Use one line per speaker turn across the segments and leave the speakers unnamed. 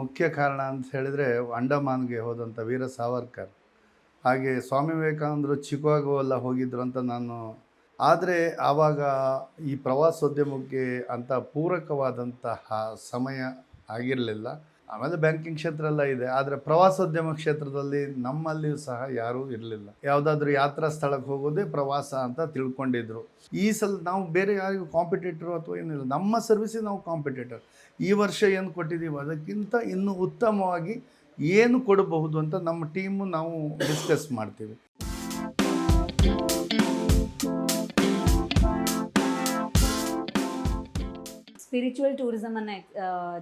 ಮುಖ್ಯ ಕಾರಣ ಅಂತ ಹೇಳಿದರೆ ಅಂಡಮಾನ್ಗೆ ಹೋದಂಥ ವೀರ ಸಾವರ್ಕರ್. ಹಾಗೆ ಸ್ವಾಮಿ ವಿವೇಕಾನಂದರು ಚಿಕಾಗೋ ಎಲ್ಲ ಹೋಗಿದ್ರು ಅಂತ ನಾನು, ಆದರೆ ಆವಾಗ ಈ ಪ್ರವಾಸೋದ್ಯಮಕ್ಕೆ ಅಂತ ಪೂರಕವಾದಂತಹ ಸಮಯ ಆಗಿರಲಿಲ್ಲ. ಆಮೇಲೆ ಬ್ಯಾಂಕಿಂಗ್ ಕ್ಷೇತ್ರ ಎಲ್ಲ ಇದೆ, ಆದರೆ ಪ್ರವಾಸೋದ್ಯಮ ಕ್ಷೇತ್ರದಲ್ಲಿ ನಮ್ಮಲ್ಲಿಯೂ ಸಹ ಯಾರೂ ಇರಲಿಲ್ಲ. ಯಾವುದಾದ್ರೂ ಯಾತ್ರಾ ಸ್ಥಳಕ್ಕೆ ಹೋಗೋದೇ ಪ್ರವಾಸ ಅಂತ ತಿಳ್ಕೊಂಡಿದ್ರು. ಈ ಸಲ ನಾವು ಬೇರೆ ಯಾರಿಗೂ ಕಾಂಪಿಟೇಟರ್ ಅಥವಾ ಏನಿಲ್ಲ, ನಮ್ಮ ಸರ್ವಿಸಿಗೆ ನಾವು ಕಾಂಪಿಟೇಟರ್ ಈ ವರ್ಷ ಏನು ಕೊಟ್ಟಿದ್ದೀವಿ ಅದಕ್ಕಿಂತ ಇನ್ನೂ ಉತ್ತಮವಾಗಿ ಏನು ಕೊಡಬಹುದು ಅಂತ ನಮ್ಮ ಟೀಮು ನಾವು ಡಿಸ್ಕಸ್ ಮಾಡ್ತೀವಿ.
ಸ್ಪಿರಿಚುವಲ್ ಟೂರಿಸಮನ್ನು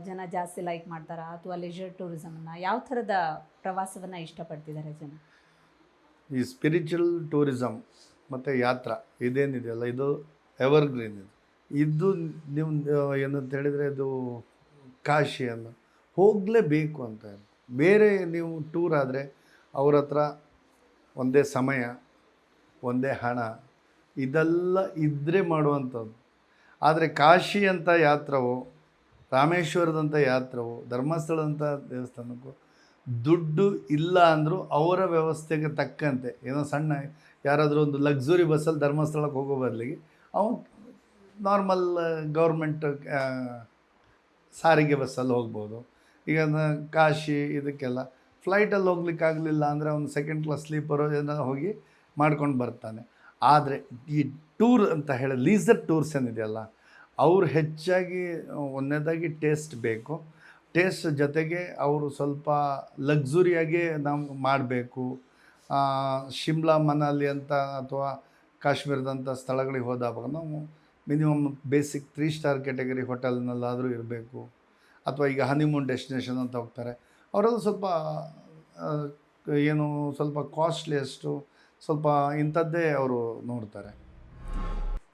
ಜನ ಜಾಸ್ತಿ ಲೈಕ್ ಮಾಡ್ತಾರಾ? ಅಥವಾ ಲೆಜರ್ ಟೂರಿಸಮನ್ನು ಯಾವ ಥರದ ಪ್ರವಾಸವನ್ನು ಇಷ್ಟಪಡ್ತಿದ್ದಾರೆ ಜನ?
ಈ ಸ್ಪಿರಿಚುವಲ್ ಟೂರಿಸಮ್ ಮತ್ತು ಯಾತ್ರಾ ಇದೇನಿದೆಯಲ್ಲ ಇದು ಎವರ್ಗ್ರೀನ್ ಇದು. ಇದು ನೀವು ಏನಂತ ಹೇಳಿದರೆ ಇದು ಕಾಶಿಯನ್ನು ಹೋಗಲೇಬೇಕು ಅಂತ ಬೇರೆ ನೀವು ಟೂರ್ ಆದರೆ ಅವ್ರ ಹತ್ರ ಒಂದೇ ಸಮಯ, ಒಂದೇ ಹಣ, ಇದೆಲ್ಲ ಇದ್ದರೆ ಮಾಡುವಂಥದ್ದು. ಆದರೆ ಕಾಶಿ ಅಂತ ಯಾತ್ರವೋ, ರಾಮೇಶ್ವರದಂಥ ಯಾತ್ರವೋ, ಧರ್ಮಸ್ಥಳದಂಥ ದೇವಸ್ಥಾನಕ್ಕೂ ದುಡ್ಡು ಇಲ್ಲ ಅಂದರೂ ಅವರ ವ್ಯವಸ್ಥೆಗೆ ತಕ್ಕಂತೆ. ಏನೋ ಸಣ್ಣ ಯಾರಾದರೂ ಒಂದು ಲಕ್ಸುರಿ ಬಸ್ಸಲ್ಲಿ ಧರ್ಮಸ್ಥಳಕ್ಕೆ ಹೋಗೋ ಬದಲಿಗೆ, ಅವನು ನಾರ್ಮಲ್ ಗೌರ್ಮೆಂಟ್ ಸಾರಿಗೆ ಬಸ್ಸಲ್ಲಿ ಹೋಗ್ಬೋದು. ಈಗ ಕಾಶಿ ಇದಕ್ಕೆಲ್ಲ ಫ್ಲೈಟಲ್ಲಿ ಹೋಗ್ಲಿಕ್ಕಾಗಲಿಲ್ಲ ಅಂದರೆ ಅವನು ಸೆಕೆಂಡ್ ಕ್ಲಾಸ್ ಸ್ಲೀಪರು ಏನೋ ಹೋಗಿ ಮಾಡ್ಕೊಂಡು ಬರ್ತಾನೆ. ಆದರೆ ಈ ಟೂರ್ ಅಂತ ಹೇಳಿ ಲೀಸರ್ ಟೂರ್ಸ್ ಏನಿದೆಯಲ್ಲ, ಅವ್ರು ಹೆಚ್ಚಾಗಿ ಒಂದನೇದಾಗಿ ಟೇಸ್ಟ್ ಬೇಕು. ಟೇಸ್ಟ್ ಜೊತೆಗೆ ಅವರು ಸ್ವಲ್ಪ ಲಕ್ಸುರಿಯಾಗಿ ನಾವು ಮಾಡಬೇಕು. ಶಿಮ್ಲಾ ಮನಾಲಿ ಅಂತ ಅಥವಾ ಕಾಶ್ಮೀರದಂಥ ಸ್ಥಳಗಳಿಗೆ ಹೋದಾಗ ನಾವು minimum basic three star category ಹೋಟೆಲ್ನಲ್ಲಾದರೂ ಇರಬೇಕು. ಅಥವಾ ಈಗ ಹನಿಮೂನ್ ಡೆಸ್ಟಿನೇಷನ್ ಅಂತ ಹೋಗ್ತಾರೆ. ಅವರೆಲ್ಲ ಸ್ವಲ್ಪ ಏನು ಸ್ವಲ್ಪ ಕಾಸ್ಟ್ಲಿಯಸ್ಟು ಸ್ವಲ್ಪ ಇಂಥದ್ದೇ ಅವರು ನೋಡ್ತಾರೆ.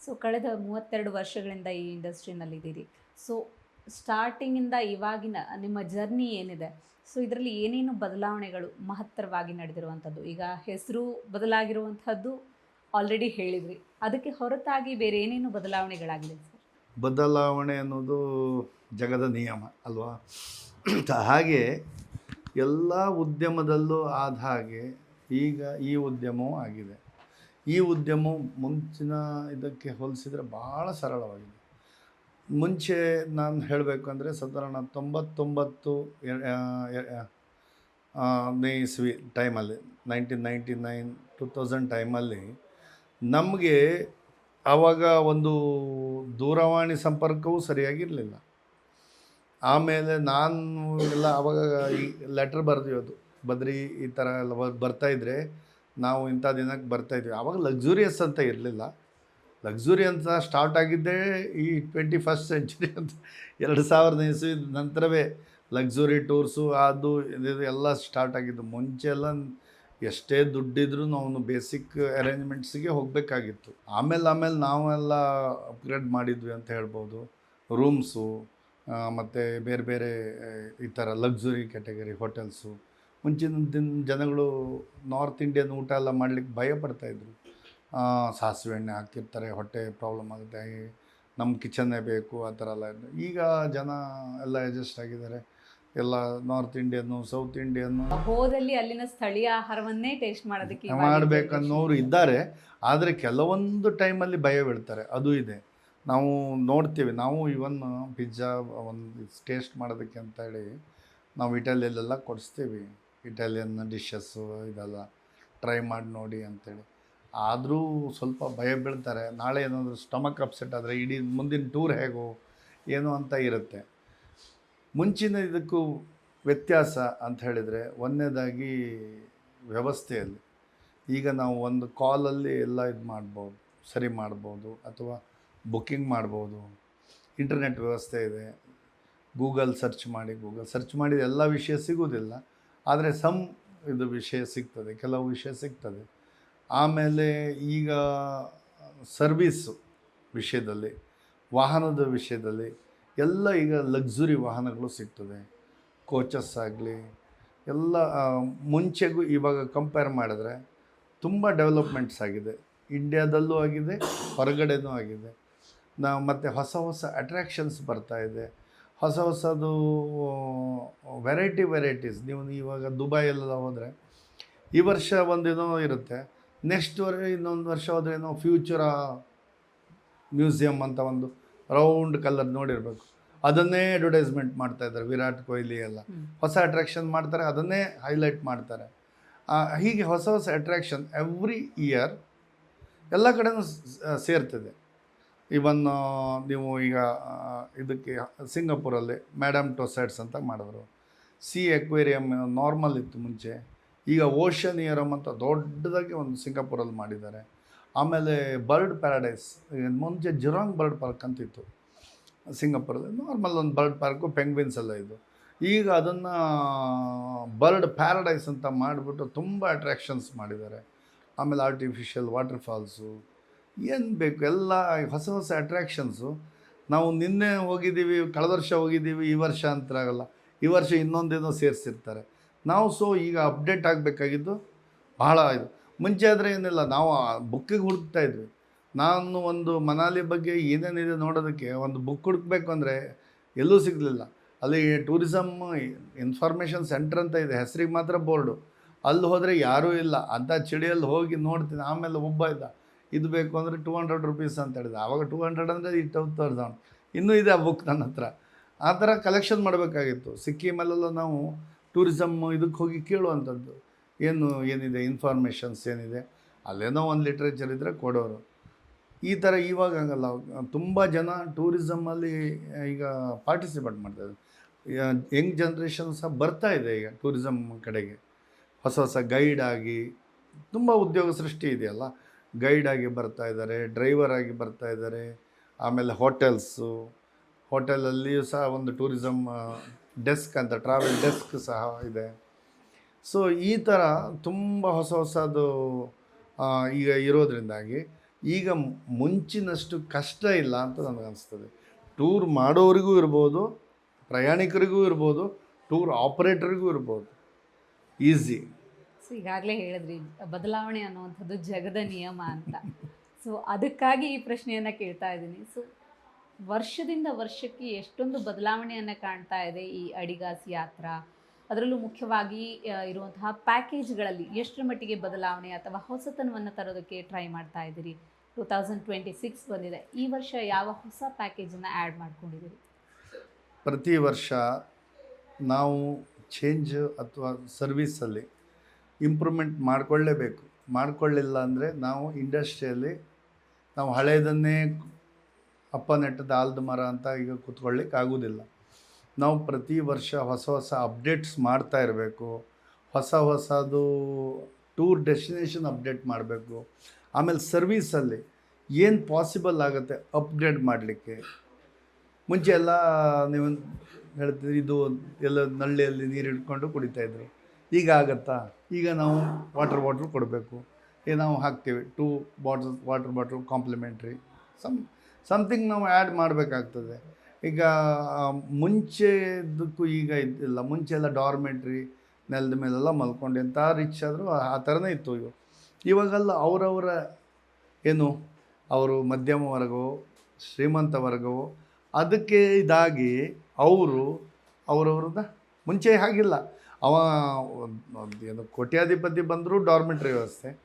ಸೊ, ಕಳೆದ ಮೂವತ್ತೆರಡು ವರ್ಷಗಳಿಂದ ಈ ಇಂಡಸ್ಟ್ರಿನಲ್ಲಿದ್ದೀರಿ. ಸೊ, ಸ್ಟಾರ್ಟಿಂಗಿಂದ ಇವಾಗಿನ ನಿಮ್ಮ ಜರ್ನಿ ಏನಿದೆ? ಸೊ, ಇದರಲ್ಲಿ ಏನೇನು ಬದಲಾವಣೆಗಳು ಮಹತ್ತರವಾಗಿ ನಡೆದಿರುವಂಥದ್ದು? ಈಗ ಹೆಸರು ಬದಲಾಗಿರುವಂಥದ್ದು ಆಲ್ರೆಡಿ ಹೇಳಿದ್ರಿ. ಅದಕ್ಕೆ ಹೊರತಾಗಿ ಬೇರೆ ಏನೇನು ಬದಲಾವಣೆಗಳಾಗಿದೆ ಸರ್?
ಬದಲಾವಣೆ ಅನ್ನೋದು ಜಗದ ನಿಯಮ ಅಲ್ವಾ? ಹಾಗೆ ಎಲ್ಲ ಉದ್ಯಮದಲ್ಲೂ ಆದ ಹಾಗೆ ಈಗ ಈ ಉದ್ಯಮವೂ ಆಗಿದೆ. ಈ ಉದ್ಯಮವು ಮುಂಚಿನ ಇದಕ್ಕೆ ಹೋಲಿಸಿದರೆ ಭಾಳ ಸರಳವಾಗಿದೆ. ಮುಂಚೆ ನಾನು ಹೇಳಬೇಕು ಅಂದರೆ ಸಾಧಾರಣ ತೊಂಬತ್ತೊಂಬತ್ತು ಇಸ್ವಿ ಟೈಮಲ್ಲಿ nineteen ninety nine two thousand ಟೈಮಲ್ಲಿ ನಮಗೆ ಆವಾಗ ಒಂದು ದೂರವಾಣಿ ಸಂಪರ್ಕವೂ ಸರಿಯಾಗಿರಲಿಲ್ಲ. ಆಮೇಲೆ ನಾನು ಎಲ್ಲ ಆವಾಗ ಈ ಲೆಟ್ರ್ ಬರೆದಿರೋದು ಬದ್ರಿ ಈ ಥರ ಎಲ್ಲ ಬರ್ತಾ ಬರ್ತಾಯಿದ್ರೆ ನಾವು ಇಂಥ ದಿನಕ್ಕೆ ಬರ್ತಾಯಿದ್ವಿ ಆವಾಗ ಲಕ್ಸುರಿಯಸ್ ಅಂತ ಇರಲಿಲ್ಲ. ಲಕ್ಸುರಿ ಅಂತ ಸ್ಟಾರ್ಟ್ ಆಗಿದ್ದೇ ಈ ಟ್ವೆಂಟಿ ಫಸ್ಟ್ ಸೆಂಚುರಿ ಅಂತ ಎರಡು ಸಾವಿರದ ಇಸ್ವಿ ನಂತರವೇ ಲಕ್ಸುರಿ ಟೂರ್ಸು ಅದು, ಇದು ಎಲ್ಲ ಸ್ಟಾರ್ಟ್ ಆಗಿದ್ದು. ಮುಂಚೆ ಎಲ್ಲ ಎಷ್ಟೇ ದುಡ್ಡಿದ್ರೂ ಅವನು ಬೇಸಿಕ್ ಅರೇಂಜ್ಮೆಂಟ್ಸಿಗೆ ಹೋಗಬೇಕಾಗಿತ್ತು. ಆಮೇಲೆ ಆಮೇಲೆ ನಾವೆಲ್ಲ ಅಪ್ಗ್ರೇಡ್ ಮಾಡಿದ್ವಿ ಅಂತ ಹೇಳ್ಬೋದು. ರೂಮ್ಸು ಮತ್ತು ಬೇರೆ ಬೇರೆ ಈ ಥರ ಲಕ್ಸುರಿ ಕ್ಯಾಟಗರಿ ಹೋಟೆಲ್ಸು ಮುಂಚಿನ ದಿನ ಜನಗಳು ನಾರ್ತ್ ಇಂಡಿಯನ್ ಊಟ ಎಲ್ಲ ಮಾಡಲಿಕ್ಕೆ ಭಯ ಪಡ್ತಾಯಿದ್ರು ಸಾಸಿವೆ ಎಣ್ಣೆ ಹಾಕಿರ್ತಾರೆ ಹೊಟ್ಟೆ ಪ್ರಾಬ್ಲಮ್ ಆಗುತ್ತೆ ನಮ್ಮ ಕಿಚನ್ನೇ ಬೇಕು, ಆ ಥರ ಎಲ್ಲ ಈಗ ಜನ ಎಲ್ಲ ಅಡ್ಜಸ್ಟ್ ಆಗಿದ್ದಾರೆ. ಎಲ್ಲ ನಾರ್ತ್ ಇಂಡಿಯನ್ನು ಸೌತ್ ಇಂಡಿಯನ್ನು
ಹೋದಲ್ಲಿ ಅಲ್ಲಿನ ಸ್ಥಳೀಯ ಆಹಾರವನ್ನೇ ಟೇಸ್ಟ್ ಮಾಡೋದಕ್ಕೆ
ಮಾಡಬೇಕನ್ನೋರು ಇದ್ದಾರೆ. ಆದರೆ ಕೆಲವೊಂದು ಟೈಮಲ್ಲಿ ಭಯ ಬೀಳ್ತಾರೆ ಅದು ಇದೆ. ನಾವು ನೋಡ್ತೀವಿ ನಾವು ಇವನ್ ಪಿಜ್ಜಾ ಒಂದು ಟೇಸ್ಟ್ ಮಾಡೋದಕ್ಕೆ ಅಂತ ಹೇಳಿ ನಾವು ಇಟಾಲಿಯಲ್ಲೆಲ್ಲ ಕೊಡಿಸ್ತೀವಿ ಇಟಾಲಿಯನ್ ಡಿಶಸ್ಸು ಇದೆಲ್ಲ ಟ್ರೈ ಮಾಡಿ ನೋಡಿ ಅಂತೇಳಿ ಆದರೂ ಸ್ವಲ್ಪ ಭಯ ಬೀಳ್ತಾರೆ ನಾಳೆ ಏನಾದರೂ ಸ್ಟಮಕ್ ಅಪ್ಸೆಟ್ ಆದರೆ ಇಡೀ ಮುಂದಿನ ಟೂರ್ ಹೇಗೋ ಏನು ಅಂತ ಇರುತ್ತೆ. ಮುಂಚಿನ ಇದಕ್ಕೂ ವ್ಯತ್ಯಾಸ ಅಂತ ಹೇಳಿದರೆ ಒಂದನೇದಾಗಿ ವ್ಯವಸ್ಥೆಯಲ್ಲಿ ಈಗ ನಾವು ಒಂದು ಕಾಲಲ್ಲಿ ಎಲ್ಲ ಇದು ಮಾಡ್ಬೋದು, ಸರಿ ಮಾಡ್ಬೋದು ಅಥವಾ ಬುಕ್ಕಿಂಗ್ ಮಾಡ್ಬೋದು. ಇಂಟರ್ನೆಟ್ ವ್ಯವಸ್ಥೆ ಇದೆ. ಗೂಗಲ್ ಸರ್ಚ್ ಮಾಡಿ, ಗೂಗಲ್ ಸರ್ಚ್ ಮಾಡಿದ ಎಲ್ಲ ವಿಷಯ ಸಿಗೋದಿಲ್ಲ ಆದರೆ ಸಮ್ ಇದು ವಿಷಯ ಸಿಗ್ತದೆ, ಕೆಲವು ವಿಷಯ ಸಿಗ್ತದೆ. ಆಮೇಲೆ ಈಗ ಸರ್ವೀಸು ವಿಷಯದಲ್ಲಿ, ವಾಹನದ ವಿಷಯದಲ್ಲಿ ಎಲ್ಲ ಈಗ ಲಕ್ಸುರಿ ವಾಹನಗಳು ಸಿಗ್ತದೆ ಕೋಚಸ್ ಆಗಲಿ, ಎಲ್ಲ ಮುಂಚೆಗೂ ಇವಾಗ ಕಂಪೇರ್ ಮಾಡಿದ್ರೆ ತುಂಬ ಡೆವಲಪ್ಮೆಂಟ್ಸ್ ಆಗಿದೆ. ಇಂಡ್ಯಾದಲ್ಲೂ ಆಗಿದೆ, ಹೊರಗಡೆನೂ ಆಗಿದೆ. ನಾವು ಮತ್ತು ಹೊಸ ಹೊಸ ಅಟ್ರ್ಯಾಕ್ಷನ್ಸ್ ಬರ್ತಾಯಿದೆ ಹೊಸ ಹೊಸದು ವೆರೈಟಿ ವೆರೈಟೀಸ್ ನೀವು ಇವಾಗ ದುಬೈಯಲ್ಲೆಲ್ಲ ಹೋದರೆ ಈ ವರ್ಷ ಒಂದೇನೋ ಇರುತ್ತೆ ನೆಕ್ಸ್ಟ್ ವರ್, ಇನ್ನೊಂದು ವರ್ಷ ಹೋದ್ರೆ ಏನೋ ಫ್ಯೂಚರ ಮ್ಯೂಸಿಯಮ್ ಅಂತ ಒಂದು ರೌಂಡ್ ಕಲ್ಲರ್ ನೋಡಿರಬೇಕು. ಅದನ್ನೇ ಅಡ್ವರ್ಟೈಸ್ಮೆಂಟ್ ಮಾಡ್ತಾ ಇದ್ದಾರೆ ವಿರಾಟ್ ಕೊಹ್ಲಿ ಎಲ್ಲ. ಹೊಸ ಅಟ್ರಾಕ್ಷನ್ ಮಾಡ್ತಾರೆ ಅದನ್ನೇ ಹೈಲೈಟ್ ಮಾಡ್ತಾರೆ. ಹೀಗೆ ಹೊಸ ಹೊಸ ಅಟ್ರಾಕ್ಷನ್ ಎವ್ರಿ ಇಯರ್ ಎಲ್ಲ ಕಡೆನೂ ಸೇರ್ತದೆ. ಇವನ್ ನೀವು ಈಗ ಇದಕ್ಕೆ ಸಿಂಗಾಪುರಲ್ಲಿ ಮ್ಯಾಡಮ್ ಟೊಸೈಡ್ಸ್ ಅಂತ ಮಾಡಿದ್ರು. ಸಿ ಎಕ್ವೇರಿಯಮ್ ನಾರ್ಮಲ್ ಇತ್ತು ಮುಂಚೆ. ಈಗ ಓಷನ್ ಇಯರಮ್ ಅಂತ ದೊಡ್ಡದಾಗಿ ಒಂದು ಸಿಂಗಾಪುರಲ್ಲಿ ಮಾಡಿದ್ದಾರೆ. ಆಮೇಲೆ ಬರ್ಡ್ ಪ್ಯಾರಡೈಸ್ ಮುಂಚೆ ಜಿರಾಂಗ್ ಬರ್ಡ್ ಪಾರ್ಕ್ ಅಂತಿತ್ತು ಸಿಂಗಾಪುರದಲ್ಲಿ. ನಾರ್ಮಲ್ ಒಂದು ಬರ್ಡ್ ಪಾರ್ಕು, ಪೆಂಗ್ವಿನ್ಸ್ ಎಲ್ಲ ಇದು ಈಗ ಅದನ್ನು ಬರ್ಡ್ ಪ್ಯಾರಡೈಸ್ ಅಂತ ಮಾಡಿಬಿಟ್ಟು ತುಂಬ ಅಟ್ರ್ಯಾಕ್ಷನ್ಸ್ ಮಾಡಿದ್ದಾರೆ. ಆಮೇಲೆ ಆರ್ಟಿಫಿಷಿಯಲ್ ವಾಟರ್ ಫಾಲ್ಸು ಏನು ಬೇಕು? ಎಲ್ಲ ಹೊಸ ಹೊಸ ಅಟ್ರ್ಯಾಕ್ಷನ್ಸು ನಾವು ನಿನ್ನೆ ಹೋಗಿದ್ದೀವಿ, ಕಳೆದ ವರ್ಷ ಹೋಗಿದ್ದೀವಿ, ಈ ವರ್ಷ ಅಂತ ಆಗಲ್ಲ. ಈ ವರ್ಷ ಇನ್ನೊಂದೇನೋ ಸೇರಿಸಿರ್ತಾರೆ. ನಾವು ಸೊ ಈಗ ಅಪ್ಡೇಟ್ ಆಗಬೇಕಾಗಿದ್ದು ಬಹಳ ಇದು. ಮುಂಚೆ ಆದರೆ ಏನಿಲ್ಲ, ನಾವು ಬುಕ್ಕಿಗೆ ಹುಡುಕ್ತಾ ಇದ್ವಿ. ನಾನು ಒಂದು ಮನಾಲಿ ಬಗ್ಗೆ ಏನೇನಿದೆ ನೋಡೋದಕ್ಕೆ ಒಂದು ಬುಕ್ ಹುಡುಕ್ಬೇಕು ಅಂದರೆ ಎಲ್ಲೂ ಸಿಗಲಿಲ್ಲ. ಅಲ್ಲಿ ಟೂರಿಸಮ್ ಇನ್ಫಾರ್ಮೇಷನ್ ಸೆಂಟರ್ ಅಂತ ಇದೆ, ಹೆಸರಿಗೆ ಮಾತ್ರ ಬೋರ್ಡು. ಅಲ್ಲಿ ಹೋದರೆ ಯಾರೂ ಇಲ್ಲ. ಅಂಥ ಚಳಿಯಲ್ಲಿ ಹೋಗಿ ನೋಡ್ತೀನಿ, ಆಮೇಲೆ ಒಬ್ಬ ಇದ್ದ, ಇದು ಬೇಕು ಅಂದರೆ ಟೂ ಹಂಡ್ರೆಡ್ ರುಪೀಸ್ ಅಂತ ಹೇಳಿದ. ಆವಾಗ ಟೂ ಹಂಡ್ರೆಡ್ ಅಂದರೆ ಈ ಟೂ ಇನ್ನೂ ಇದೆ ಆ ಬುಕ್ ನನ್ನ ಹತ್ರ. ಆ ಥರ ಕಲೆಕ್ಷನ್ ಮಾಡಬೇಕಾಗಿತ್ತು. ಸಿಕ್ಕಿಮಲ್ಲೆಲ್ಲ ನಾವು ಟೂರಿಸಮ್ ಇದಕ್ಕೆ ಹೋಗಿ ಕೇಳುವಂಥದ್ದು. ಏನು ಏನಿದೆ ಇನ್ಫಾರ್ಮೇಷನ್ಸ್ ಏನಿದೆ, ಅಲ್ಲೇನೋ ಒಂದು ಲಿಟ್ರೇಚರ್ ಇದ್ದರೆ ಕೊಡೋರು. ಈ ಥರ ಇವಾಗ ಹಂಗಲ್ಲ. ತುಂಬ ಜನ ಟೂರಿಸಮಲ್ಲಿ ಈಗ ಪಾರ್ಟಿಸಿಪೇಟ್ ಮಾಡ್ತಾಯಿದ್ದಾರೆ ಯಂಗ್ ಜನ್ರೇಷನ್ ಸಹ ಬರ್ತಾ ಇದೆ ಈಗ ಟೂರಿಸಮ್ ಕಡೆಗೆ. ಹೊಸ ಹೊಸ ಗೈಡ್ ಆಗಿ, ತುಂಬ ಉದ್ಯೋಗ ಸೃಷ್ಟಿ ಇದೆಯಲ್ಲ. ಗೈಡ್ ಆಗಿ ಬರ್ತಾ ಇದ್ದಾರೆ ಡ್ರೈವರ್ ಆಗಿ ಬರ್ತಾ ಇದ್ದಾರೆ. ಆಮೇಲೆ ಹೋಟೆಲ್ಸು ಹೋಟೆಲಲ್ಲಿಯೂ ಸಹ ಒಂದು ಟೂರಿಸಮ್ ಡೆಸ್ಕ್ ಅಂತ ಟ್ರಾವೆಲ್ ಡೆಸ್ಕ್ ಸಹ ಇದೆ. ಸೊ ಈ ಥರ ತುಂಬ ಹೊಸ ಹೊಸದು ಈಗ ಇರೋದ್ರಿಂದಾಗಿ ಈಗ ಮುಂಚಿನಷ್ಟು ಕಷ್ಟ ಇಲ್ಲ ಅಂತ ನನಗನ್ನಿಸ್ತದೆ ಟೂರ್ ಮಾಡೋರಿಗೂ ಇರ್ಬೋದು, ಪ್ರಯಾಣಿಕರಿಗೂ ಇರ್ಬೋದು, ಟೂರ್ ಆಪ್ರೇಟರ್ಗೂ ಇರ್ಬೋದು. ಈಸಿ.
ಸೊ ಈಗಾಗಲೇ ಹೇಳಿದ್ರಿ, ಬದಲಾವಣೆ ಅನ್ನುವಂಥದ್ದು ಜಗದ ನಿಯಮ ಅಂತ. ಸೊ ಅದಕ್ಕಾಗಿ ಈ ಪ್ರಶ್ನೆಯನ್ನು ಕೇಳ್ತಾ ಇದ್ದೀನಿ. ಸೊ ವರ್ಷದಿಂದ ವರ್ಷಕ್ಕೆ ಎಷ್ಟೊಂದು ಬದಲಾವಣೆಯನ್ನು ಕಾಣ್ತಾ ಇದೆ ಈ ಅಡಿಗಾಸ್ ಯಾತ್ರಾ? ಅದರಲ್ಲೂ ಮುಖ್ಯವಾಗಿ ಇರುವಂತಹ ಪ್ಯಾಕೇಜ್ಗಳಲ್ಲಿ ಎಷ್ಟರ ಮಟ್ಟಿಗೆ ಬದಲಾವಣೆ ಅಥವಾ ಹೊಸತನವನ್ನು ತರೋದಕ್ಕೆ ಟ್ರೈ ಮಾಡ್ತಾ ಇದ್ದೀರಿ? ಟೂ ತೌಸಂಡ್ ಟ್ವೆಂಟಿ ಸಿಕ್ಸ್ ಬಂದಿದೆ. ಈ ವರ್ಷ ಯಾವ ಹೊಸ ಪ್ಯಾಕೇಜನ್ನು ಆ್ಯಡ್ ಮಾಡ್ಕೊಂಡಿದ್ದೀರಿ?
ಪ್ರತಿ ವರ್ಷ ನಾವು ಚೇಂಜ್ ಅಥವಾ ಸರ್ವಿಸಲ್ಲಿ ಇಂಪ್ರೂವ್ಮೆಂಟ್ ಮಾಡಿಕೊಳ್ಳೇಬೇಕು. ಮಾಡಿಕೊಳ್ಳಿಲ್ಲ ಅಂದರೆ ನಾವು ಇಂಡಸ್ಟ್ರಿಯಲ್ಲಿ ನಾವು ಹಳೆಯದನ್ನೇ ಅಪ್ಪ ನೆಟ್ಟದ ಆಲ್ದ ಮರ ಅಂತ ಈಗ ಕೂತ್ಕೊಳ್ಳಿಕ್ಕೆ ಆಗೋದಿಲ್ಲ ನಾವು ಪ್ರತಿ ವರ್ಷ ಹೊಸ ಹೊಸ ಅಪ್ಡೇಟ್ಸ್ ಮಾಡ್ತಾ ಇರಬೇಕು. ಹೊಸ ಹೊಸದು ಟೂರ್ ಡೆಸ್ಟಿನೇಷನ್ ಅಪ್ಡೇಟ್ ಮಾಡಬೇಕು. ಆಮೇಲೆ ಸರ್ವೀಸಲ್ಲಿ ಏನು ಪಾಸಿಬಲ್ ಆಗುತ್ತೆ ಅಪ್ಗ್ರೇಡ್ ಮಾಡಲಿಕ್ಕೆ. ಮುಂಚೆ ಎಲ್ಲ ನೀವು ಹೇಳ್ತೀರಿ, ಇದು ಎಲ್ಲ ನಳ್ಳಿಯಲ್ಲಿ ನೀರು ಹಿಡ್ಕೊಂಡು ಕುಡಿತಾಯಿದ್ರು ಈಗ ಆಗತ್ತಾ? ಈಗ ನಾವು ವಾಟರ್ ಬಾಟ್ಲ್ ಕೊಡಬೇಕು. ಈಗ ನಾವು ಹಾಕ್ತೀವಿ. Two bottle water bottle complimentary some something ನಾವು ಆ್ಯಡ್ ಮಾಡಬೇಕಾಗ್ತದೆ. ಈಗ ಮುಂಚೆದಕ್ಕೂ ಈಗ ಇದ್ದಿಲ್ಲ. ಮುಂಚೆ ಎಲ್ಲ ಡಾರ್ಮೆಂಟ್ರಿ ನೆಲದ ಮೇಲೆಲ್ಲ ಮಲ್ಕೊಂಡು. ಎಂಥ ರಿಚ್ ಆದರೂ ಆ ಥರನೇ ಇತ್ತು ಇವು. ಇವಾಗೆಲ್ಲ ಅವರವರ ಏನು, ಅವರು ಮಧ್ಯಮ ವರ್ಗವು, ಶ್ರೀಮಂತ ವರ್ಗವು, ಅದಕ್ಕೆ ಇದಾಗಿ ಅವರು ಅವರವ್ರದ್ದ ಮುಂಚೆ ಹಾಗಿಲ್ಲ. ಅವ ಏನು ಕೋಟ್ಯಾಧಿಪತಿ ಬಂದರೂ ಡಾರ್ಮೆಂಟ್ರಿ ವ್ಯವಸ್ಥೆ.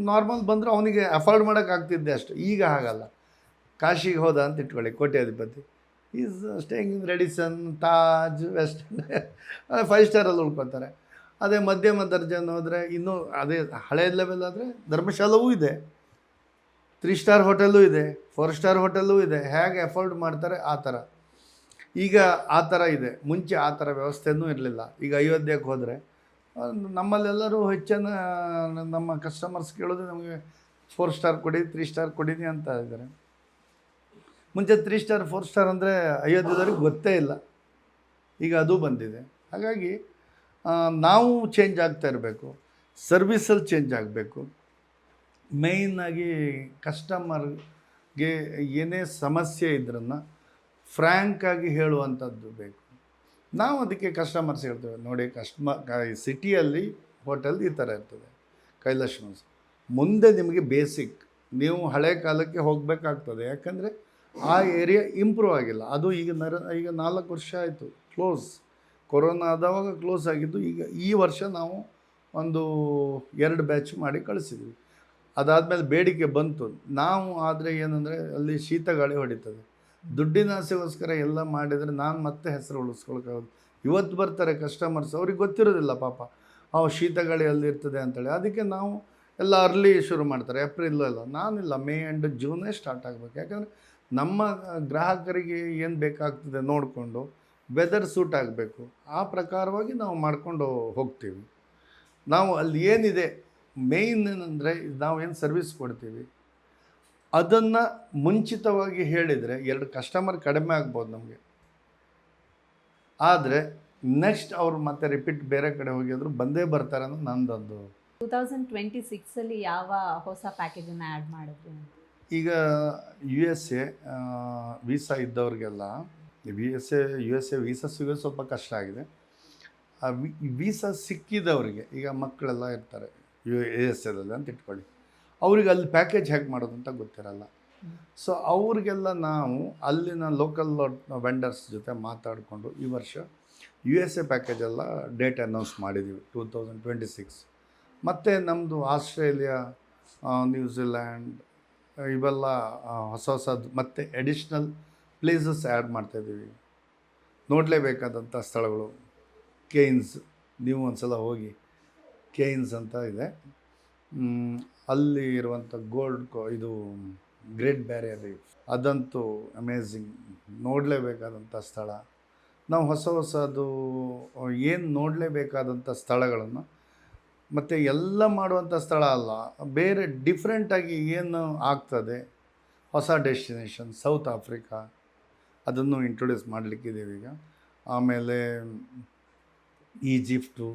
ನಾರ್ಮಲ್ ಬಂದರೂ ಅವನಿಗೆ ಅಫೋರ್ಡ್ ಮಾಡೋಕ್ಕಾಗ್ತಿದ್ದೆ ಅಷ್ಟು. ಈಗ ಹಾಗಲ್ಲ. ಕಾಶಿಗೆ ಹೋದ ಅಂತ ಇಟ್ಕೊಳ್ಳಿ ಕೋಟ್ಯಾಧಿಪತಿ. Is staying in Radisson, Taj, west. Five ಸ್ಟಾರಲ್ಲಿ ಉಳ್ಕೊತಾರೆ. ಅದೇ ಮಧ್ಯಮ ದರ್ಜೆನ ಹೋದರೆ ಇನ್ನೂ ಅದೇ ಹಳೆಯ ಲೆವೆಲ್ ಆದರೆ ಧರ್ಮಶಾಲವೂ ಇದೆ. ತ್ರೀ ಸ್ಟಾರ್ ಹೋಟೆಲ್ಲೂ ಇದೆ ಫೋರ್ ಸ್ಟಾರ್ ಹೋಟೆಲ್ಲೂ ಇದೆ. ಹೇಗೆ ಅಫೋರ್ಡ್ ಮಾಡ್ತಾರೆ ಆ ಥರ. ಈಗ ಆ ಥರ ಇದೆ. ಮುಂಚೆ ಆ ಥರ ವ್ಯವಸ್ಥೆನೂ ಇರಲಿಲ್ಲ. ಈಗ ಅಯೋಧ್ಯೆಗೆ ಹೋದರೆ ನಮ್ಮಲ್ಲೆಲ್ಲರೂ ಹೆಚ್ಚಿನ ನಮ್ಮ ಕಸ್ಟಮರ್ಸ್ ಕೇಳೋದು ನಮಗೆ ಫೋರ್ ಸ್ಟಾರ್ ಕೊಡಿ ತ್ರೀ ಸ್ಟಾರ್ ಕೊಡಿನಿ ಅಂತ ಇದ್ದಾರೆ. ಮುಂಚೆ ತ್ರೀ ಸ್ಟಾರ್ ಫೋರ್ ಸ್ಟಾರ್ ಅಂದರೆ ಅಯೋಧ್ಯದವ್ರಿಗೆ ಗೊತ್ತೇ ಇಲ್ಲ. ಈಗ ಅದು ಬಂದಿದೆ. ಹಾಗಾಗಿ ನಾವು ಚೇಂಜ್ ಆಗ್ತಾ ಇರಬೇಕು. ಸರ್ವಿಸಲ್ಲಿ ಚೇಂಜ್ ಆಗಬೇಕು. ಮೇಯ್ನಾಗಿ ಕಸ್ಟಮರ್ಗೆ ಏನೇ ಸಮಸ್ಯೆ ಇದ್ರನ್ನು ಫ್ರ್ಯಾಂಕಾಗಿ ಹೇಳುವಂಥದ್ದು ಬೇಕು. ನಾವು ಅದಕ್ಕೆ ಕಸ್ಟಮರ್ಸ್ ಹೇಳ್ತೇವೆ. ನೋಡಿ ಕಸ್ಟಮರ್ ಸಿಟಿಯಲ್ಲಿ ಹೋಟೆಲ್ ಈ ಥರ ಇರ್ತದೆ. ಕೈಲಾಶ್ ಮುಂದೆ ನಿಮಗೆ ಬೇಸಿಕ್ ನೀವು ಹಳೆ ಕಾಲಕ್ಕೆ ಹೋಗಬೇಕಾಗ್ತದೆ. ಯಾಕಂದರೆ ಆ ಏರಿಯಾ ಇಂಪ್ರೂವ್ ಆಗಿಲ್ಲ. ಅದು ಈಗ ನರ, ಈಗ ನಾಲ್ಕು ವರ್ಷ ಆಯಿತು. ಕ್ಲೋಸ್ ಕೊರೋನಾ ಆದವಾಗ ಕ್ಲೋಸ್ ಆಗಿದ್ದು, ಈಗ ಈ ವರ್ಷ ನಾವು ಒಂದು ಎರಡು ಬ್ಯಾಚ್ ಮಾಡಿ ಕಳಿಸಿದ್ವಿ. ಅದಾದಮೇಲೆ ಬೇಡಿಕೆ ಬಂತು. ನಾವು ಆದರೆ ಏನಂದರೆ, ಅಲ್ಲಿ ಶೀತ ಗಾಳಿ ಹೊಡಿತದೆ. ದುಡ್ಡಿನ ಆಸೆಗೋಸ್ಕರ ಎಲ್ಲ ಮಾಡಿದರೆ ನಾನು ಮತ್ತೆ ಹೆಸರು ಉಳಿಸ್ಕೊಳಕ್ಕಾಗೋದು ಇವತ್ತು ಬರ್ತಾರೆ ಕಸ್ಟಮರ್ಸ್ ಅವ್ರಿಗೆ ಗೊತ್ತಿರೋದಿಲ್ಲ ಪಾಪ. ಅವು ಶೀತ ಗಾಳಿ ಅಲ್ಲಿ ಇರ್ತದೆ ಅಂತೇಳಿ. ಅದಕ್ಕೆ ನಾವು ಎಲ್ಲ ಅರ್ಲಿ ಶುರು ಮಾಡ್ತಾರೆ. ಏಪ್ರಿಲ್ ಎಲ್ಲ ನಾನಿಲ್ಲ. ಮೇ ಆ್ಯಂಡ್ ಜೂನೇ ಸ್ಟಾರ್ಟ್ ಆಗಬೇಕು. ಯಾಕಂದರೆ ನಮ್ಮ ಗ್ರಾಹಕರಿಗೆ ಏನು ಬೇಕಾಗ್ತದೆ ನೋಡಿಕೊಂಡು ವೆದರ್ ಸೂಟ್ ಆಗಬೇಕು. ಆ ಪ್ರಕಾರವಾಗಿ ನಾವು ಮಾಡ್ಕೊಂಡು ಹೋಗ್ತೀವಿ. ನಾವು ಅಲ್ಲಿ ಏನಿದೆ ಮೇಯ್ನ್ ಏನಂದರೆ ನಾವು ಏನು ಸರ್ವಿಸ್ ಕೊಡ್ತೀವಿ, ಅದನ್ನು ಮುಂಚಿತವಾಗಿ ಹೇಳಿದರೆ ಎರಡು ಕಸ್ಟಮರ್ ಕಡಿಮೆ ಆಗ್ಬೋದು ನಮಗೆ. ಆದರೆ ನೆಕ್ಸ್ಟ್ ಅವ್ರು ಮತ್ತೆ ರಿಪೀಟ್ ಬೇರೆ ಕಡೆ ಹೋಗಿದ್ರು ಬಂದೇ ಬರ್ತಾರೆ ಅನ್ನೋ ನಂದೊಂದು
ಟೂ ತೌಸಂಡ್ ಟ್ವೆಂಟಿ ಸಿಕ್ಸಲ್ಲಿ ಯಾವ ಹೊಸ ಪ್ಯಾಕೇಜನ್ನು ಆ್ಯಡ್ ಮಾಡಿದ್ರಿ
ಈಗ U S A visa ಇದ್ದವ್ರಿಗೆಲ್ಲ V S A U S A visa ಸಿಗೋದು ಸ್ವಲ್ಪ ಕಷ್ಟ ಆಗಿದೆ. ಆ ವೀಸಾ ಸಿಕ್ಕಿದವರಿಗೆ, ಈಗ ಮಕ್ಕಳೆಲ್ಲ ಇರ್ತಾರೆ ಯು ಎಸ್ ಎದಲ್ಲಿ ಅಂತ ಇಟ್ಕೊಳ್ಳಿ. ಅವ್ರಿಗೆ ಅಲ್ಲಿ ಪ್ಯಾಕೇಜ್ ಹೇಗೆ ಮಾಡೋದು ಅಂತ ಗೊತ್ತಿರಲ್ಲ. ಸೊ ಅವ್ರಿಗೆಲ್ಲ ನಾವು ಅಲ್ಲಿನ ಲೋಕಲ್ ವೆಂಡರ್ಸ್ ಜೊತೆ ಮಾತಾಡಿಕೊಂಡು ಈ ವರ್ಷ ಯು ಎಸ್ ಎ ಪ್ಯಾಕೇಜೆಲ್ಲ ಡೇಟ್ ಅನೌನ್ಸ್ ಮಾಡಿದ್ದೀವಿ ಟೂ ತೌಸಂಡ್ ಟ್ವೆಂಟಿ ಸಿಕ್ಸ್ ಮತ್ತು ನಮ್ಮದು ಆಸ್ಟ್ರೇಲಿಯಾ ನ್ಯೂಜಿಲ್ಯಾಂಡ್ ಇವೆಲ್ಲ ಹೊಸ ಹೊಸದು ಮತ್ತು ಎಡಿಷ್ನಲ್ ಪ್ಲೇಸಸ್ ಆ್ಯಡ್ ಮಾಡ್ತಾಯಿದ್ದೀವಿ ನೋಡಲೇಬೇಕಾದಂಥ ಸ್ಥಳಗಳು. ಕೇನ್ಸ್ ನೀವು ಒಂದು ಸಲ ಹೋಗಿ ಕೇನ್ಸ್ ಅಂತ ಇದೆ. ಅಲ್ಲಿ ಇರುವಂಥ ಗೋಲ್ಡ್ ಕೋ ಇದು ಗ್ರೇಟ್ ಬ್ಯಾರಿಯರ್ ರೀಫ್ ಅದಂತೂ ಅಮೇಝಿಂಗ್ ನೋಡಲೇಬೇಕಾದಂಥ ಸ್ಥಳ. ನಾವು ಹೊಸ ಹೊಸದು, ಏನು ನೋಡಲೇಬೇಕಾದಂಥ ಸ್ಥಳಗಳನ್ನು ಮತ್ತು ಎಲ್ಲ ಮಾಡುವಂಥ ಸ್ಥಳ ಅಲ್ಲ, ಬೇರೆ ಡಿಫ್ರೆಂಟಾಗಿ ಏನು ಆಗ್ತದೆ? ಹೊಸ ಡೆಸ್ಟಿನೇಷನ್ ಸೌತ್ ಆಫ್ರಿಕಾ ಅದನ್ನು ಇಂಟ್ರೊಡ್ಯೂಸ್ ಮಾಡಲಿಕ್ಕಿದ್ದೀವಿ ಈಗ. ಆಮೇಲೆ ಈಜಿಪ್ಟು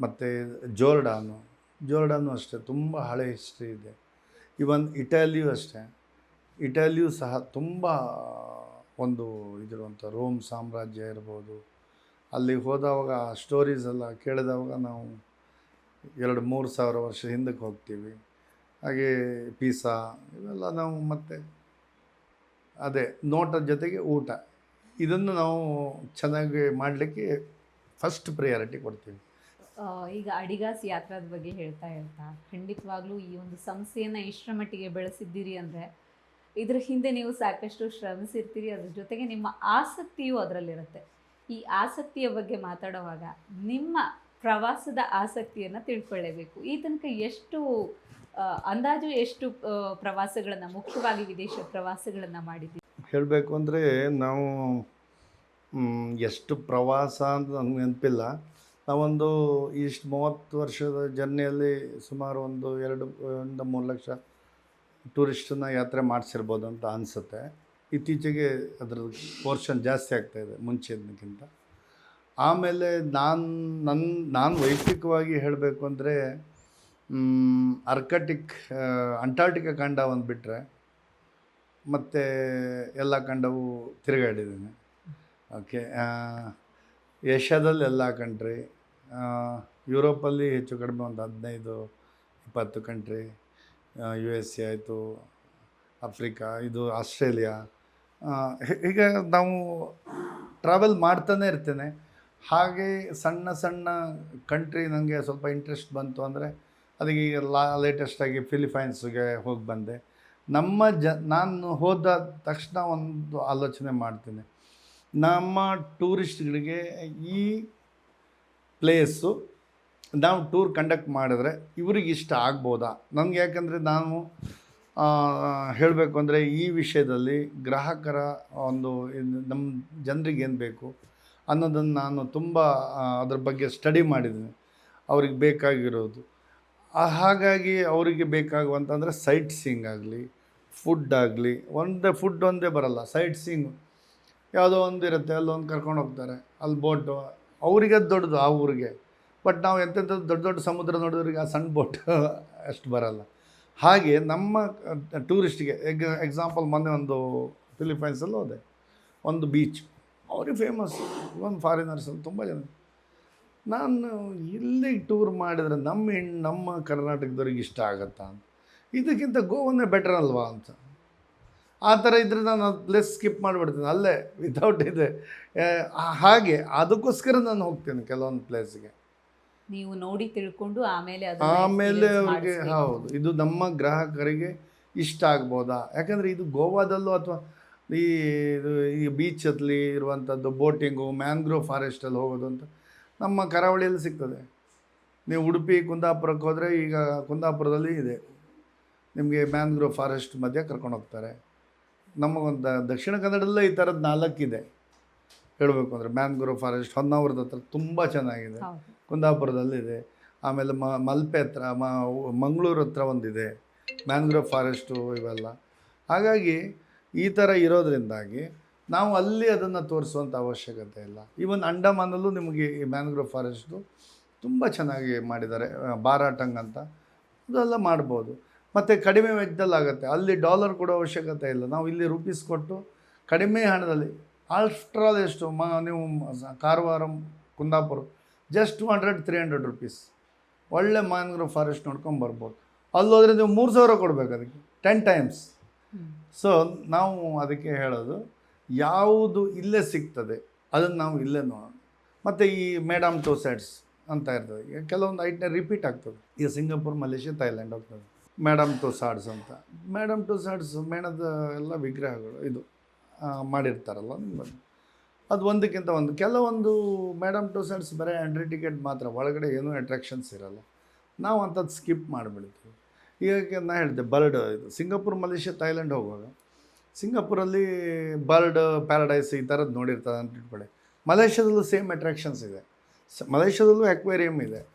ಮತ್ತು ಜೋರ್ಡಾನು ಜೋರ್ಡಾನು ಅಷ್ಟೇ, ತುಂಬ ಹಳೆ ಹಿಸ್ಟ್ರಿ ಇದೆ. ಇವನ್ ಇಟಾಲಿಯೂ ಅಷ್ಟೇ. ಇಟಾಲಿಯೂ ಸಹ ತುಂಬ ಒಂದು ಇದಿರುವಂಥ ರೋಮ್ ಸಾಮ್ರಾಜ್ಯ ಇರ್ಬೋದು. ಅಲ್ಲಿ ಹೋದವಾಗ ಸ್ಟೋರೀಸ್ ಎಲ್ಲ ಕೇಳಿದವಾಗ ನಾವು ಎರಡು ಮೂರು ಸಾವಿರ ವರ್ಷ ಹಿಂದಕ್ಕೆ ಹೋಗ್ತೀವಿ. ಹಾಗೆ ಪೀಸಾ ಇವೆಲ್ಲ ನಾವು ಮತ್ತೆ ಅದೇ ನೋಟದ ಜೊತೆಗೆ ಊಟ. ಇದನ್ನು ನಾವು ಚೆನ್ನಾಗಿ ಮಾಡಲಿಕ್ಕೆ ಫಸ್ಟ್ ಪ್ರಿಯಾರಿಟಿ ಕೊಡ್ತೀವಿ.
ಈಗ ಅಡಿಗಾಸ್ ಯಾತ್ರಾದ ಬಗ್ಗೆ ಹೇಳ್ತಾ ಹೇಳ್ತಾ ಖಂಡಿತವಾಗ್ಲೂ ಈ ಒಂದು ಸಂಸ್ಥೆಯನ್ನು ಇಷ್ಟರ ಮಟ್ಟಿಗೆ ಬೆಳೆಸಿದ್ದೀರಿ ಅಂದರೆ ಇದ್ರ ಹಿಂದೆ ನೀವು ಸಾಕಷ್ಟು ಶ್ರಮಿಸಿರ್ತೀರಿ, ಅದ್ರ ಜೊತೆಗೆ ನಿಮ್ಮ ಆಸಕ್ತಿಯೂ ಅದರಲ್ಲಿರುತ್ತೆ. ಈ ಆಸಕ್ತಿಯ ಬಗ್ಗೆ ಮಾತಾಡುವಾಗ ನಿಮ್ಮ ಪ್ರವಾಸದ ಆಸಕ್ತಿಯನ್ನು ತಿಳ್ಕೊಳ್ಳೇಬೇಕು. ಈ ತನಕ ಎಷ್ಟು ಅಂದಾಜು ಎಷ್ಟು ಪ್ರವಾಸಗಳನ್ನು, ಮುಖ್ಯವಾಗಿ ವಿದೇಶ ಪ್ರವಾಸಗಳನ್ನು ಮಾಡಿದ್ವಿ
ಹೇಳಬೇಕು ಅಂದರೆ ನಾವು ಎಷ್ಟು ಪ್ರವಾಸ ಅಂತ ನನಗೆ ನೆನಪಿಲ್ಲ. ನಾವೊಂದು ಇಷ್ಟು ಮೂವತ್ತು ವರ್ಷದ ಜರ್ನಿಯಲ್ಲಿ ಸುಮಾರು ಒಂದು ಎರಡು ಇಂದ ಮೂರು ಲಕ್ಷ ಟೂರಿಸ್ಟನ್ನ ಯಾತ್ರೆ ಮಾಡಿಸಿರ್ಬೋದು ಅಂತ ಅನಿಸುತ್ತೆ. ಇತ್ತೀಚೆಗೆ ಅದರ ಪೋರ್ಷನ್ ಜಾಸ್ತಿ ಆಗ್ತಾಯಿದೆ ಮುಂಚಿನಕ್ಕಿಂತ ಆಮೇಲೆ ನಾನು ನನ್ನ ನಾನು ವೈಯಕ್ತಿಕವಾಗಿ ಹೇಳಬೇಕು ಅಂದರೆ ಅರ್ಕಟಿಕ್ ಅಂಟಾರ್ಟಿಕಾ ಖಂಡ ಒಂದು ಬಿಟ್ಟರೆ ಮತ್ತು ಎಲ್ಲ ಖಂಡವು ತಿರುಗಾಡಿದ್ದೀನಿ. ಓಕೆ ಏಷ್ಯಾದಲ್ಲಿ ಎಲ್ಲ ಕಂಟ್ರಿ ಯುರೋಪಲ್ಲಿ ಹೆಚ್ಚು ಕಡಿಮೆ ಒಂದು ಹದಿನೈದು, ಇಪ್ಪತ್ತು ಕಂಟ್ರಿ ಯು ಎಸ್ ಎ ಆಯಿತು, ಆಫ್ರಿಕಾ, ಇದು ಆಸ್ಟ್ರೇಲಿಯಾ ಹೀಗೆ ನಾವು ಟ್ರಾವೆಲ್ ಮಾಡ್ತಾನೆ ಇರ್ತೇನೆ. ಹಾಗೆ ಸಣ್ಣ ಸಣ್ಣ ಕಂಟ್ರಿ ನನಗೆ ಸ್ವಲ್ಪ ಇಂಟ್ರೆಸ್ಟ್ ಬಂತು ಅಂದರೆ ಅದಕ್ಕೆ ಈಗ ಲಾ ಲೇಟೆಸ್ಟಾಗಿ ಫಿಲಿಪೈನ್ಸ್ಗೆ ಹೋಗಿ ಬಂದೆ. ನಮ್ಮ ಜ, ನಾನು ಹೋದ ತಕ್ಷಣ ಒಂದು ಆಲೋಚನೆ ಮಾಡ್ತೀನಿ. ನಮ್ಮ ಟೂರಿಸ್ಟ್ಗಳಿಗೆ ಈ ಪ್ಲೇಸು ನಾವು ಟೂರ್ ಕಂಡಕ್ಟ್ ಮಾಡಿದ್ರೆ ಇವ್ರಿಗೆ ಇಷ್ಟ ಆಗ್ಬೋದಾ? ನನಗೆ ಯಾಕಂದರೆ ನಾನು ಹೇಳಬೇಕು ಅಂದರೆ ಈ ವಿಷಯದಲ್ಲಿ ಗ್ರಾಹಕರ ಒಂದು ನಮ್ಮ ಜನರಿಗೆ ಏನು ಬೇಕು? ಅನ್ನೋದನ್ನು ನಾನು ತುಂಬ ಅದ್ರ ಬಗ್ಗೆ ಸ್ಟಡಿ ಮಾಡಿದ್ದೀನಿ. ಅವ್ರಿಗೆ ಬೇಕಾಗಿರೋದು. ಹಾಗಾಗಿ ಅವರಿಗೆ ಬೇಕಾಗುವಂತಂದರೆ ಸೈಟ್ ಸೀಯಿಂಗ್ ಆಗಲಿ ಫುಡ್ ಆಗಲಿ, ಒಂದೇ ಫುಡ್ ಒಂದೇ ಬರಲ್ಲ ಸೈಟ್ ಸೀಯಿಂಗ್ ಯಾವುದೋ ಒಂದು ಇರುತ್ತೆ, ಅಲ್ಲೊಂದು ಕರ್ಕೊಂಡು ಹೋಗ್ತಾರೆ, ಅಲ್ಲಿ ಬೋಟು ಅವರಿಗೆ ದೊಡ್ಡದು, ಆ ಊರಿಗೆ. ಬಟ್ ನಾವು ಎಂತೆಂಥ ದೊಡ್ಡ ದೊಡ್ಡ ಸಮುದ್ರ ನೋಡಿದ್ರಿಗೆ ಆ ಸಣ್ಣ ಬೋಟ್ ಅಷ್ಟು ಬರಲ್ಲ. ಹಾಗೆ ನಮ್ಮ ಟೂರಿಸ್ಟ್ಗೆ ಎಗ್ ಎಕ್ಸಾಂಪಲ್ ಮೊನ್ನೆ ಒಂದು ಫಿಲಿಪೈನ್ಸಲ್ಲಿ ಹೋದೆ ಒಂದು ಬೀಚ್ ಅವ್ರಿಗೆ ಫೇಮಸ್ ಇವನ್ ಫಾರಿನರ್ಸಲ್ಲಿ ತುಂಬ ಜನ. ನಾನು ಇಲ್ಲಿ ಟೂರ್ ಮಾಡಿದರೆ ನಮ್ಮ ಹೆಣ್ಣು ನಮ್ಮ ಕರ್ನಾಟಕದವ್ರಿಗೆ ಇಷ್ಟ ಆಗತ್ತಾ ಅಂತ. ಇದಕ್ಕಿಂತ ಗೋವನ್ನೇ ಬೆಟರ್ ಅಲ್ವಾ ಅಂತ. ಆ ಥರ ಇದ್ದರೆ ನಾನು ಅದು ಪ್ಲೇಸ್ ಸ್ಕಿಪ್ ಮಾಡಿಬಿಡ್ತೀನಿ. ಅಲ್ಲೇ ವಿತೌಟ್ ಇದೆ. ಹಾಗೆ ಅದಕ್ಕೋಸ್ಕರ ನಾನು ಹೋಗ್ತೀನಿ ಕೆಲವೊಂದು ಪ್ಲೇಸ್ಗೆ
ನೀವು ನೋಡಿ ತಿಳ್ಕೊಂಡು ಆಮೇಲೆ
ಆಮೇಲೆ ಅವ್ರಿಗೆ ಹೌದು. ಇದು ನಮ್ಮ ಗ್ರಾಹಕರಿಗೆ ಇಷ್ಟ ಆಗ್ಬೋದಾ? ಯಾಕಂದರೆ ಇದು ಗೋವಾದಲ್ಲೂ ಅಥವಾ ಈ ಇದು ಈ ಬೀಚಲ್ಲಿ ಇರುವಂಥದ್ದು ಬೋಟಿಂಗು ಮ್ಯಾಂಗ್ರೋವ್ ಫಾರೆಸ್ಟಲ್ಲಿ ಹೋಗೋದು ಅಂತ ನಮ್ಮ ಕರಾವಳಿಯಲ್ಲಿ ಸಿಗ್ತದೆ. ನೀವು ಉಡುಪಿ ಕುಂದಾಪುರಕ್ಕೆ ಹೋದರೆ ಈಗ ಕುಂದಾಪುರದಲ್ಲಿ ಇದೆ. ನಿಮಗೆ ಮ್ಯಾಂಗ್ರೋವ್ ಫಾರೆಸ್ಟ್ ಮಧ್ಯೆ ಕರ್ಕೊಂಡು ಹೋಗ್ತಾರೆ. ನಮಗೊಂದು ದಕ್ಷಿಣ ಕನ್ನಡದಲ್ಲೇ ಈ ಥರದ್ದು ನಾಲ್ಕಿದೆ. ಹೇಳಬೇಕು ಅಂದರೆ ಮ್ಯಾಂಗ್ರೋವ್ ಫಾರೆಸ್ಟ್ ಹೊನ್ನಾವರದ ಹತ್ರ ತುಂಬ ಚೆನ್ನಾಗಿದೆ. ಕುಂದಾಪುರದಲ್ಲಿದೆ ಆಮೇಲೆ ಮ ಮಲ್ಪೆ ಹತ್ರ ಮಂಗಳೂರು ಹತ್ರ ಒಂದಿದೆ. ಮ್ಯಾಂಗ್ರೋವ್ ಫಾರೆಸ್ಟು ಇವೆಲ್ಲ. ಹಾಗಾಗಿ ಈ ಥರ ಇರೋದ್ರಿಂದಾಗಿ ನಾವು ಅಲ್ಲಿ ಅದನ್ನು ತೋರಿಸುವಂಥ ಅವಶ್ಯಕತೆ ಇಲ್ಲ. ಈವನ್ ಅಂಡಮಾನಲ್ಲೂ ನಿಮಗೆ ಈ ಮ್ಯಾಂಗ್ರೋವ್ ಫಾರೆಸ್ಟು ತುಂಬ ಚೆನ್ನಾಗಿ ಮಾಡಿದ್ದಾರೆ ಬಾರಾಟಂಗ್ ಅಂತ. ಅದೆಲ್ಲ ಮಾಡ್ಬೋದು. ಮತ್ತು ಕಡಿಮೆ ವೆಚ್ಚದಲ್ಲಿ ಆಗುತ್ತೆ. ಅಲ್ಲಿ ಡಾಲರ್ ಕೊಡೋ ಅವಶ್ಯಕತೆ ಇಲ್ಲ. ನಾವು ಇಲ್ಲಿ ರೂಪೀಸ್ ಕೊಟ್ಟು ಕಡಿಮೆ ಹಣದಲ್ಲಿ ಆಫ್ಟರ್ ಆಲ್ ಎಷ್ಟು, ಮ, ನೀವು Karwar Kundapur just two hundred three hundred rupees ಒಳ್ಳೆ ಮ್ಯಾಂಗ್ರೋವ್ ಫಾರೆಸ್ಟ್ ನೋಡ್ಕೊಂಡು ಬರ್ಬೋದು. ಅಲ್ಲೋದ್ರೆ ನೀವು ಮೂರು ಸಾವಿರ ಕೊಡಬೇಕು ಅದಕ್ಕೆ ಟೆನ್ ಟೈಮ್ಸ್. ಸೊ ನಾವು ಅದಕ್ಕೆ ಹೇಳೋದು, ಯಾವುದು ಇಲ್ಲೇ ಸಿಗ್ತದೆ, ಅದನ್ನು ನಾವು ಇಲ್ಲೇ ನೋಡೋಣ. ಮತ್ತು ಈ ಮೇಡಮ್ ಟು ಸೆಟ್ಸ್ ಅಂತ ಇರ್ತದೆ, ಈಗ ಕೆಲವೊಂದು ಐಟ್ನೇ ರಿಪೀಟ್ ಆಗ್ತದೆ. ಈಗ ಸಿಂಗಾಪುರ್ ಮಲೇಷ್ಯಾ ಥೈಲ್ಯಾಂಡ್ ಹೋಗ್ತದೆ. ಮೇಡಮ್ ಟು ಸಾಡ್ಸ್ ಅಂತ. ಮೇಡಮ್ ಟು ಸಾಡ್ಸ್ ಮೇಣದ ಎಲ್ಲ ವಿಗ್ರಹಗಳು ಇದು ಮಾಡಿರ್ತಾರಲ್ಲ ಅದು ಒಂದಕ್ಕಿಂತ ಒಂದು. ಕೆಲವೊಂದು ಮೇಡಮ್ ಟು ಸೆಟ್ಸ್ ಬರೀ ಎಂಟ್ರಿ ಟಿಕೆಟ್ ಮಾತ್ರ, ಒಳಗಡೆ ಏನೂ ಅಟ್ರಾಕ್ಷನ್ಸ್ ಇರಲ್ಲ. ನಾವು ಅಂಥದ್ದು ಸ್ಕಿಪ್ ಮಾಡಿಬಿಡ್ತೀವಿ. ಈಗ ನಾನು ಹೇಳಿದೆ, ಬರ್ಡ್ ಇದು ಸಿಂಗಾಪುರ್, ಮಲೇಷ್ಯಾ ಥೈಲ್ಯಾಂಡ್ ಹೋಗುವಾಗ ಸಿಂಗಾಪುರಲ್ಲಿ ಬರ್ಡ್, ಪ್ಯಾರಡೈಸ್ ಈ ಥರದ್ದು ನೋಡಿರ್ತಾರೆ ಅಂತ ಇಟ್ಕೊಳ್ಳಿ. ಮಲೇಷ್ಯಾದಲ್ಲೂ ಸೇಮ್ ಅಟ್ರಾಕ್ಷನ್ಸ್ ಇದೆ. ಸ, ಮಲೇಷ್ಯಾದಲ್ಲೂ ಅಕ್ವೇರಿಯಮ್ ಇದೆ.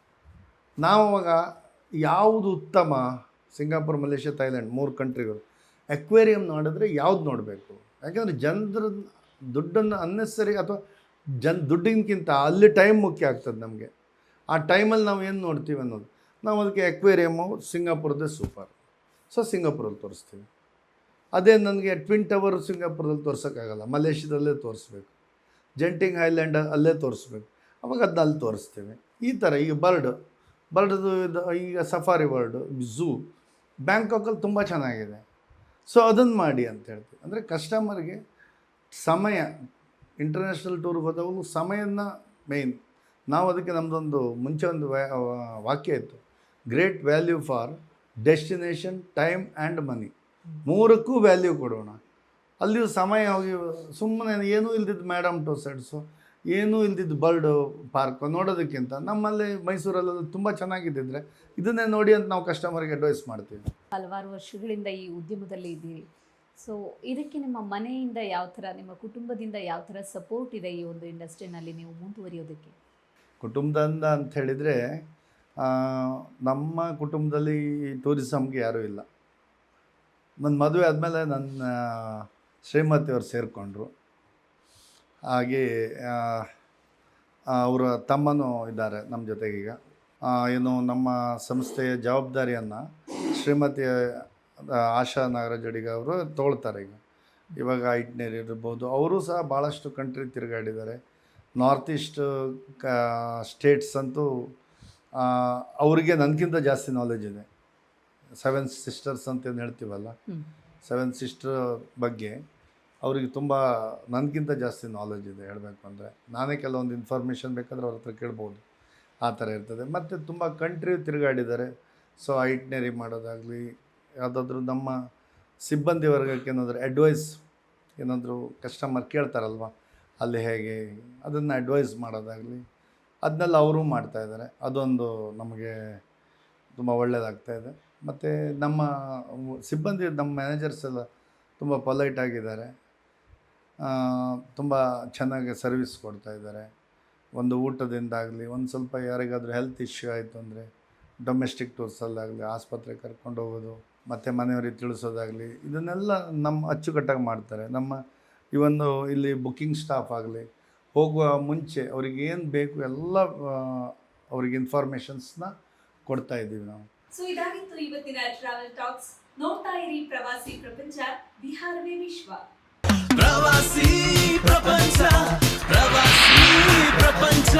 ನಾವು ಅವಾಗ ಯಾವುದು ಉತ್ತಮ ಸಿಂಗಾಪುರ್, ಮಲೇಷ್ಯಾ ಥೈಲ್ಯಾಂಡ್ ಮೂರು ಕಂಟ್ರಿಗಳು ಅಕ್ವೇರಿಯಂ ನೋಡಿದ್ರೆ ಯಾವ್ದು ನೋಡಬೇಕು? ಯಾಕೆಂದರೆ ಜನರ ದುಡ್ಡನ್ನು ಅನ್ನೆಸರಿ ಅಥವಾ ಜನ್ ದುಡ್ಡಿನಕ್ಕಿಂತ ಅಲ್ಲಿ ಟೈಮ್ ಮುಖ್ಯ ಆಗ್ತದೆ ನಮಗೆ. ಆ ಟೈಮಲ್ಲಿ ನಾವು ಏನು ನೋಡ್ತೀವಿ ಅನ್ನೋದು. ನಾವು ಅದಕ್ಕೆ ಅಕ್ವೇರಿಯಮ್ಮು ಸಿಂಗಾಪುರದೇ ಸೂಪರ್ ಸೊ ಸಿಂಗಾಪುರಲ್ಲಿ ತೋರಿಸ್ತೀವಿ. ಅದೇ ನನಗೆ ಟ್ವಿನ್ ಟವರ್ ಸಿಂಗಾಪುರದಲ್ಲಿ ತೋರ್ಸೋಕ್ಕಾಗಲ್ಲ. ಮಲೇಷ್ಯಾದಲ್ಲೇ ತೋರಿಸ್ಬೇಕು. ಜೆಂಟಿಂಗ್ ಐಲ್ಯಾಂಡ್ ಅಲ್ಲೇ ತೋರಿಸ್ಬೇಕು. ಅವಾಗ ಅದನ್ನ ಅಲ್ಲಿ ತೋರಿಸ್ತೀವಿ. ಈ ಥರ ಈಗ ಬರ್ಡ್ ಬರ್ಡ್ದು ಇದು ಈಗ ಸಫಾರಿ ವರ್ಲ್ಡ್ ಝೂ ಬ್ಯಾಂಕಾಕಲ್ಲಿ ತುಂಬ ಚೆನ್ನಾಗಿದೆ. ಸೊ ಅದನ್ನು ಮಾಡಿ ಅಂತ ಹೇಳ್ತೀವಿ. ಅಂದರೆ ಕಸ್ಟಮರ್ಗೆ ಸಮಯ ಇಂಟರ್ನ್ಯಾಷನಲ್ ಟೂರ್ಗೆ ಹೋದವು ಸಮಯನ ಮೇಯ್ನ್ ನಾವು ಅದಕ್ಕೆ ನಮ್ಮದೊಂದು ಮುಂಚೆ ಒಂದು ವಾಕ್ಯ ಇತ್ತು. Great value for destination time and money. ಮೂರಕ್ಕೂ value ಕೊಡೋಣ. ಅಲ್ಲಿಯೂ ಸಮಯ ಹೋಗಿ ಸುಮ್ಮನೆ ಏನೂ ಇಲ್ದಿದ್ದು ಮೇಡಮ್ ಟು ಸೆಡ್ಸು ಏನೂ ಇಲ್ದಿದ್ದು ಬರ್ಡ್ ಪಾರ್ಕ್ ನೋಡೋದಕ್ಕಿಂತ ನಮ್ಮಲ್ಲಿ ಮೈಸೂರಲ್ಲೆಲ್ಲ ತುಂಬ ಚೆನ್ನಾಗಿದ್ದಿದ್ರೆ ಇದನ್ನೇ ನೋಡಿ ಅಂತ ನಾವು ಕಸ್ಟಮರ್ಗೆ ಅಡ್ವೈಸ್ ಮಾಡ್ತೀವಿ.
ಹಲವಾರು ವರ್ಷಗಳಿಂದ ಈ ಉದ್ಯಮದಲ್ಲಿ ಇದ್ದೀವಿ ಸೊ ಇದಕ್ಕೆ ನಿಮ್ಮ ಮನೆಯಿಂದ ಯಾವ ಥರ ನಿಮ್ಮ ಕುಟುಂಬದಿಂದ ಯಾವ ಥರ ಸಪೋರ್ಟ್ ಇದೆ ಈ ಒಂದು ಇಂಡಸ್ಟ್ರಿನಲ್ಲಿ ನೀವು ಮುಂದುವರಿಯೋದಕ್ಕೆ?
ಕುಟುಂಬದಿಂದ ಅಂತ ಹೇಳಿದರೆ ನಮ್ಮ ಕುಟುಂಬದಲ್ಲಿ ಟೂರಿಸಮ್ಗೆ ಯಾರೂ ಇಲ್ಲ. ನನ್ನ ಮದುವೆ ಆದಮೇಲೆ ನನ್ನ ಶ್ರೀಮತಿಯವರು ಸೇರಿಕೊಂಡ್ರು. ಹಾಗೆ ಅವರ ತಮ್ಮನೂ ಇದ್ದಾರೆ ನಮ್ಮ ಜೊತೆಗೀಗ. ಏನು ನಮ್ಮ ಸಂಸ್ಥೆಯ ಜವಾಬ್ದಾರಿಯನ್ನು ಶ್ರೀಮತಿ ಆಶಾ ನಾಗರಾಜಡಿಗ ಅವರು ತೋಳ್ತಾರೆ ಈಗ. ಇವಾಗ ಐಟ್ನೇರಿ ಇರ್ಬೋದು. ಅವರು ಸಹ ಭಾಳಷ್ಟು ಕಂಟ್ರಿ ತಿರುಗಾಡಿದ್ದಾರೆ. ನಾರ್ತ್ ಈಸ್ಟ್ ಸ್ಟೇಟ್ಸ್ ಅಂತೂ ಅವ್ರಿಗೆ ನನಗಿಂತ ಜಾಸ್ತಿ ನಾಲೆಜ್ ಇದೆ. ಸೆವೆನ್ ಸಿಸ್ಟರ್ಸ್ ಅಂತ ಏನು ಹೇಳ್ತೀವಲ್ಲ. ಸೆವೆನ್ ಸಿಸ್ಟರ್ ಬಗ್ಗೆ ಅವರಿಗೆ ತುಂಬ ನನಗಿಂತ ಜಾಸ್ತಿ ನಾಲೆಜ್ ಇದೆ ಹೇಳಬೇಕು ಅಂದರೆ. ನಾನೇ ಕೆಲವೊಂದು ಇನ್ಫಾರ್ಮೇಷನ್ ಬೇಕಾದರೆ ಅವ್ರ ಹತ್ರ ಕೇಳ್ಬೋದು. ಆ ಥರ ಇರ್ತದೆ. ಮತ್ತು ತುಂಬ ಕಂಟ್ರಿ ತಿರುಗಾಡಿದ್ದಾರೆ. ಸೊ ಐಟ್ನರಿ ಮಾಡೋದಾಗಲಿ ಯಾವುದಾದ್ರೂ ನಮ್ಮ ಸಿಬ್ಬಂದಿ ವರ್ಗಕ್ಕೆ ಏನಾದರೂ ಅಡ್ವೈಸ್ ಏನಾದರೂ ಕಸ್ಟಮರ್ ಕೇಳ್ತಾರಲ್ವ? ಅಲ್ಲಿ ಹೇಗೆ? ಅದನ್ನು ಅಡ್ವೈಸ್ ಮಾಡೋದಾಗಲಿ ಅದನ್ನೆಲ್ಲ ಮಾಡ್ತಾ ಇದ್ದಾರೆ. ಅದೊಂದು ನಮಗೆ ತುಂಬ ಒಳ್ಳೆಯದಾಗ್ತಾ ಇದೆ. ಮತ್ತು ನಮ್ಮ ಸಿಬ್ಬಂದಿ, ನಮ್ಮ ಮ್ಯಾನೇಜರ್ಸ್ ಎಲ್ಲ ತುಂಬ ಪೊಲೈಟ್ ಆಗಿದ್ದಾರೆ. ತುಂಬ ಚೆನ್ನಾಗಿ ಸರ್ವಿಸ್ ಕೊಡ್ತಾ ಇದ್ದಾರೆ. ಒಂದು ಊಟದಿಂದಾಗಲಿ, ಒಂದು ಸ್ವಲ್ಪ ಯಾರಿಗಾದರೂ ಹೆಲ್ತ್ ಇಶ್ಯೂ ಆಯಿತು ಅಂದರೆ ಡೊಮೆಸ್ಟಿಕ್ ಟೂರ್ಸಲ್ಲಾಗಲಿ ಆಸ್ಪತ್ರೆಗೆ ಕರ್ಕೊಂಡು ಹೋಗೋದು, ಮತ್ತು ಮನೆಯವರಿಗೆ ತಿಳಿಸೋದಾಗಲಿ, ಇದನ್ನೆಲ್ಲ ನಮ್ಮ ಅಚ್ಚುಕಟ್ಟಾಗಿ ಮಾಡ್ತಾರೆ. ನಮ್ಮ ಈ ಒಂದು ಇಲ್ಲಿ ಬುಕ್ಕಿಂಗ್ ಸ್ಟಾಫ್ ಆಗಲಿ ಹೋಗುವ ಮುಂಚೆ ಅವ್ರಿಗೆ ಏನು ಬೇಕು ಎಲ್ಲ ಅವ್ರಿಗೆ ಇನ್ಫಾರ್ಮೇಶನ್ಸ್ನ ಕೊಡ್ತಾ ಇದ್ದೀವಿ ನಾವು.
ಸೊ ಇದಾಗಿತ್ತು ಇವತ್ತಿನ ಟ್ರಾವೆಲ್ ಟಾಕ್ಸ್ ನೋಡ್ತಾ ಇರಿ ಪ್ರವಾಸಿ ಪ್ರಪಂಚ ಬಿಹಾರವೇ ವಿಶ್ವ.
ಪ್ರವಾಸಿ ಪ್ರಪಂಚ ಪ್ರವಾಸಿ ಪ್ರಪಂಚ.